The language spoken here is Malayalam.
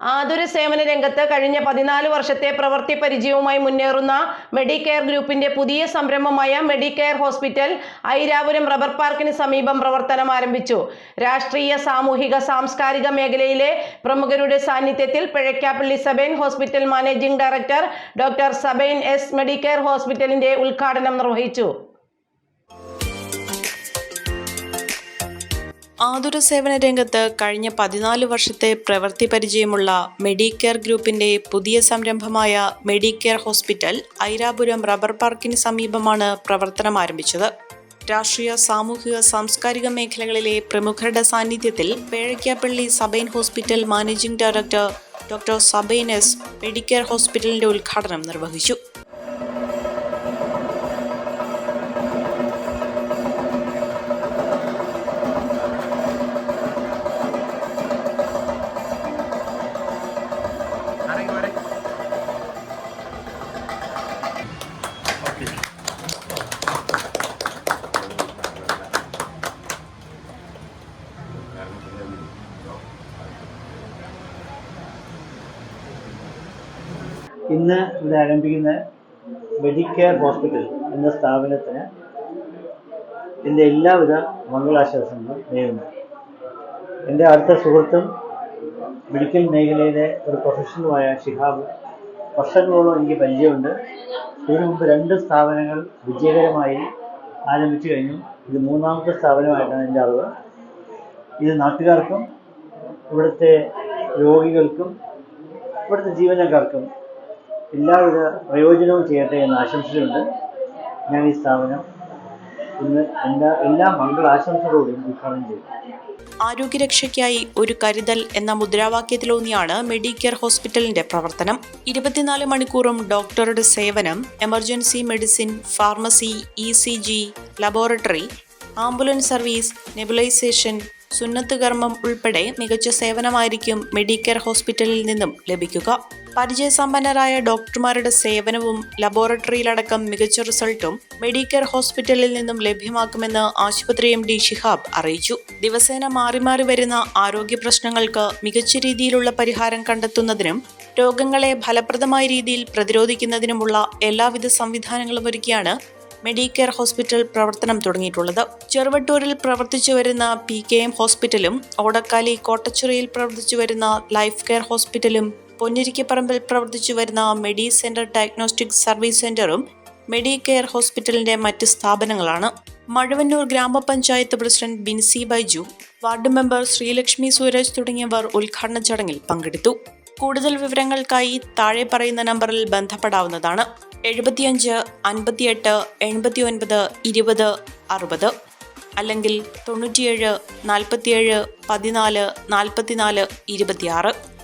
ആതുര സേവന രംഗത്ത് കഴിഞ്ഞ പതിനാല് വർഷത്തെ പ്രവൃത്തി പരിചയവുമായി മുന്നേറുന്ന മെഡിക്കെയർ ഗ്രൂപ്പിന്റെ പുതിയ സംരംഭമായ മെഡിക്കെയർ ഹോസ്പിറ്റൽ ഐരാപുരം റബ്ബർ പാർക്കിന് സമീപം പ്രവർത്തനം ആരംഭിച്ചു. രാഷ്ട്രീയ സാമൂഹിക സാംസ്കാരിക മേഖലയിലെ പ്രമുഖരുടെ സാന്നിധ്യത്തിൽ Pezhakkappilly Sabine hospital managing director doctor Sabine S medicare ഹോസ്പിറ്റലിന്റെ ഉദ്ഘാടനം നിർവഹിച്ചു. ആതുര സേവന രംഗത്ത് കഴിഞ്ഞ പതിനാല് വർഷത്തെ പ്രവൃത്തി പരിചയമുള്ള മെഡിക്കെയർ ഗ്രൂപ്പിന്റെ പുതിയ സംരംഭമായ മെഡിക്കെയർ ഹോസ്പിറ്റൽ ഐരാപുരം റബ്ബർ പാർക്കിന് സമീപമാണ് പ്രവർത്തനം ആരംഭിച്ചത്. രാഷ്ട്രീയ സാമൂഹിക സാംസ്കാരിക മേഖലകളിലെ പ്രമുഖരുടെ സാന്നിധ്യത്തിൽ Pezhakkappilly Sabine hospital managing director doctor Sabine S medicare ഹോസ്പിറ്റലിന്റെ ഉദ്ഘാടനം നിർവഹിച്ചു. ഇന്ന് ഇവിടെ ആരംഭിക്കുന്ന മെഡിക്കെയർ ഹോസ്പിറ്റൽ എന്ന സ്ഥാപനത്തിന് എന്റെ എല്ലാവിധ മംഗളാശംസകളും നേരുന്നു. എന്റെ അടുത്ത സുഹൃത്തും മെഡിക്കൽ മേഖലയിലെ ഒരു പ്രൊഫഷണലുമായ ഷിഹാബ്. വർഷങ്ങളോളം എനിക്ക് പരിചയമുണ്ട്. ഇതിനു മുമ്പ് രണ്ട് സ്ഥാപനങ്ങൾ വിജയകരമായി ആരംഭിച്ചു കഴിഞ്ഞു. ഇത് മൂന്നാമത്തെ സ്ഥാപനമായിട്ടാണ് എന്റെ അറിവ്. ഇത് നാട്ടുകാർക്കും ഇവിടുത്തെ രോഗികൾക്കും ഇവിടുത്തെ ജീവനക്കാർക്കും എല്ലാവിധ പ്രയോജനവും ചെയ്യട്ടെ എന്ന് ആശംസിച്ചുകൊണ്ട് ഞാൻ ഈ സ്ഥാപനം ഇന്ന് എല്ലാ എല്ലാ മംഗളാശംസകളോടും ഉദ്ഘാടനം ചെയ്തു. ആരോഗ്യരക്ഷയ്ക്കായി ഒരു കരുതൽ എന്ന മുദ്രാവാക്യത്തിലൂന്നിയാണ് മെഡിക്കെയർ ഹോസ്പിറ്റലിന്റെ പ്രവർത്തനം. ഇരുപത്തിനാല് മണിക്കൂറും ഡോക്ടറുടെ സേവനം എമർജൻസി മെഡിസിൻ ഫാർമസി ഇ ലബോറട്ടറി ആംബുലൻസ് സർവീസ് നെബുലൈസേഷൻ സുന്നത്ത് കർമ്മം ഉൾപ്പെടെ മികച്ച സേവനമായിരിക്കും മെഡിക്കെയർ ഹോസ്പിറ്റലിൽ നിന്നും ലഭിക്കുക. പരിചയസമ്പന്നരായ ഡോക്ടർമാരുടെ സേവനവും ലബോറട്ടറിയിലടക്കം മികച്ച റിസൾട്ടും മെഡിക്കെയർ ഹോസ്പിറ്റലിൽ നിന്നും ലഭ്യമാക്കുമെന്ന് ആശുപത്രി എം ഡി ഷിഹാബ് അറിയിച്ചു. ദിവസേന മാറി മാറി വരുന്ന ആരോഗ്യ പ്രശ്നങ്ങൾക്ക് മികച്ച രീതിയിലുള്ള പരിഹാരം കണ്ടെത്തുന്നതിനും രോഗങ്ങളെ ഫലപ്രദമായ രീതിയിൽ പ്രതിരോധിക്കുന്നതിനുമുള്ള എല്ലാവിധ സംവിധാനങ്ങളും ഒരുക്കിയാണ് മെഡിക്കെയർ ഹോസ്പിറ്റൽ പ്രവർത്തനം തുടങ്ങിയിട്ടുള്ളത്. ചെറുവട്ടൂരിൽ പ്രവർത്തിച്ചു വരുന്ന പി കെ എം ഹോസ്പിറ്റലും ഓടക്കാലി കോട്ടച്ചിറയിൽ പ്രവർത്തിച്ചു വരുന്ന ലൈഫ് കെയർ ഹോസ്പിറ്റലും പൊന്നിരിക്കപ്പറമ്പിൽ പ്രവർത്തിച്ചു വരുന്ന മെഡി സെന്റർ ഡയഗ്നോസ്റ്റിക് സർവീസ് സെന്ററും മെഡി കെയർ ഹോസ്പിറ്റലിന്റെ മറ്റ് സ്ഥാപനങ്ങളാണ്. മഴവന്നൂർ ഗ്രാമപഞ്ചായത്ത് president Binsy Baiju ward member Sreelakshmi Sooraj തുടങ്ങിയവർ ഉദ്ഘാടന ചടങ്ങിൽ പങ്കെടുത്തു. കൂടുതൽ വിവരങ്ങൾക്കായി താഴെ പറയുന്ന നമ്പറിൽ ബന്ധപ്പെടാവുന്നതാണ്. എഴുപത്തിയഞ്ച് അൻപത്തിയെട്ട് എൺപത്തി ഒൻപത് ഇരുപത് അറുപത്. അല്ലെങ്കിൽ തൊണ്ണൂറ്റിയേഴ് നാൽപ്പത്തിയേഴ് പതിനാല് നാൽപ്പത്തിനാല് ഇരുപത്തിയാറ്.